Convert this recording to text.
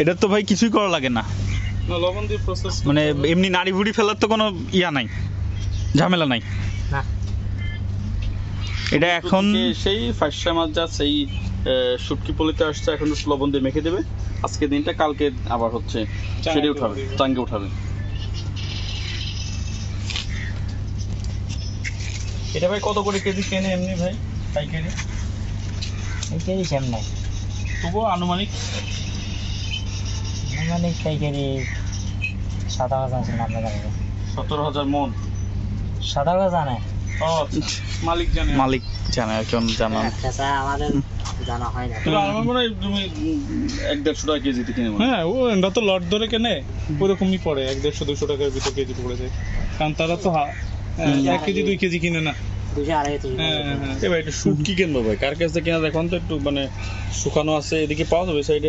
এটা তো ভাই কিছুই করা লাগে না। না লবণ দিয়ে প্রসেস মানে এমনি নাড়ি ভুড়ি ফেলার তো কোনো ইয়া নাই ঝামেলা নাই। না। এটা এখন সেই ফার্স্ট মাছ যা সেই শুটকি পলিতে আসছে এখন একটু লবণ দিয়ে মেখে দেবে। আজকে দিনটা কালকে আবার হচ্ছে সেরে উঠাবে। চাঙ্গে উঠাবে। এটা ভাই কত করে কেজি কেনে এমনি ভাই পাইকারি? এই কেজি সেম নাই। তবুও আনুমানিক মানে পাইকারি সাদা গাছ আছে জানা সতেরো হাজার মন। সাদা গাছ জানে ও আচ্ছা। মালিক জানে। মালিক জানে একজন জানান। আচ্ছা আমাদের জানা হয় না। আমার মনে হয় তুমি এক দেড়শো টাকা কেজিতে কিনে হ্যাঁ ও এরা তো লট ধরে কেনে ওরকমই পড়ে এক দেড়শো দুশো টাকার ভিতর কেজি পড়ে যায়। কারণ তারা তো হ্যাঁ, এক কেজি দুই কেজি কিনে না। হ্যাঁ হ্যাঁ। এবার একটু শুটকি কিনবো ভাই। কার কাছ থেকে কিনা দেখুন তো একটু মানে শুকানো আছে এদিকে পাওয়া যাবে সাইডে